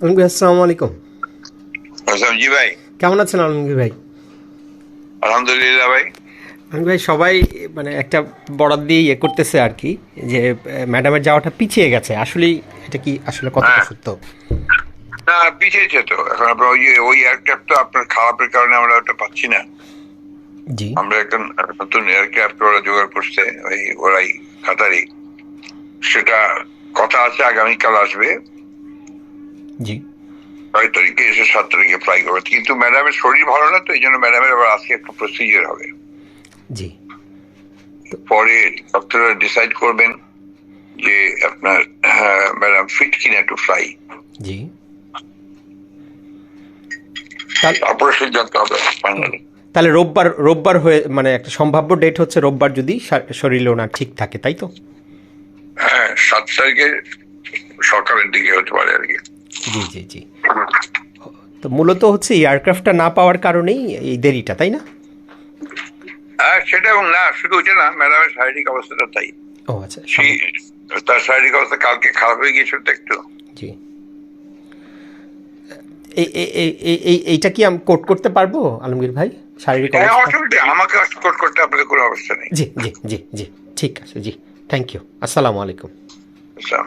আলমগীর আসসালামু আলাইকুম। জি ভাই। কেমন আছেন আলমগীর ভাই? আলহামদুলিল্লাহ ভাই। ভাই সবাই মানে একটা বরাদ দিয়ে ইয়ে করতেছে আর কি যে ম্যাডামের যাওয়াটা পিছিয়ে গেছে। আসলেই এটা কি আসলে কতটা হ্যাঁ। সত্য? না পিছিয়েছে তো। এখন আপনার ওই ওই এয়ারক্রাফট তো আপনার খারাপের কারণে আমরা ওটা পাচ্ছি না। জি। আমরা একটা নতুন এয়ারক্রাফট ওরা জোগাড় করছে ওই ওরাই কাতারি সেটা কথা আছে আগামীকাল আসবে। জি। ছয় তারিখে এসে সাত তারিখে ফ্লাই করবে। কিন্তু ম্যাডামের শরীর ভালো না তো এই জন্য ম্যাডামের আবার আজকে একটা প্রসিজিয়ার হবে। জি। পরে ডক্টররা ডিসাইড করবেন যে আপনার ম্যাডাম ফিট কিনা টু ফ্লাই জি। তাহলে- তারপরে সিদ্ধান্ত হবে ফাইনালি তাহলে রোববার রোববার হয়ে মানে একটা সম্ভাব্য ডেট হচ্ছে রোববার যদি শরীরে ওনার ঠিক থাকে তাই তো? হ্যাঁ সাত তারিখে সকালের দিকে হতে পারে আর কি। জি জি জি। তো মূলত হচ্ছে এয়ারক্রাফটটা না পাওয়ার কারণেই এই দেরিটা তাই না? সেটা এবং না শুধু ওইটা না ম্যাডামের শারীরিক অবস্থাটা তাই। ও আচ্ছা তার শারীরিক অবস্থা কালকে খারাপ হয়ে গিয়েছিল তো একটু। জি। এই- এই- এই- এই- এই- এইটা কি আমি কোট করতে পারব আলমগীর ভাই? শারীরিক হ্যাঁ অবস্থা? আমাকে কোট করতে আপনাদের কোনো অবস্থা নেই। জি জি জি জি ঠিক আছে জি। থ্যাংক ইউ আসসালামু আলাইকুম। আচ্ছা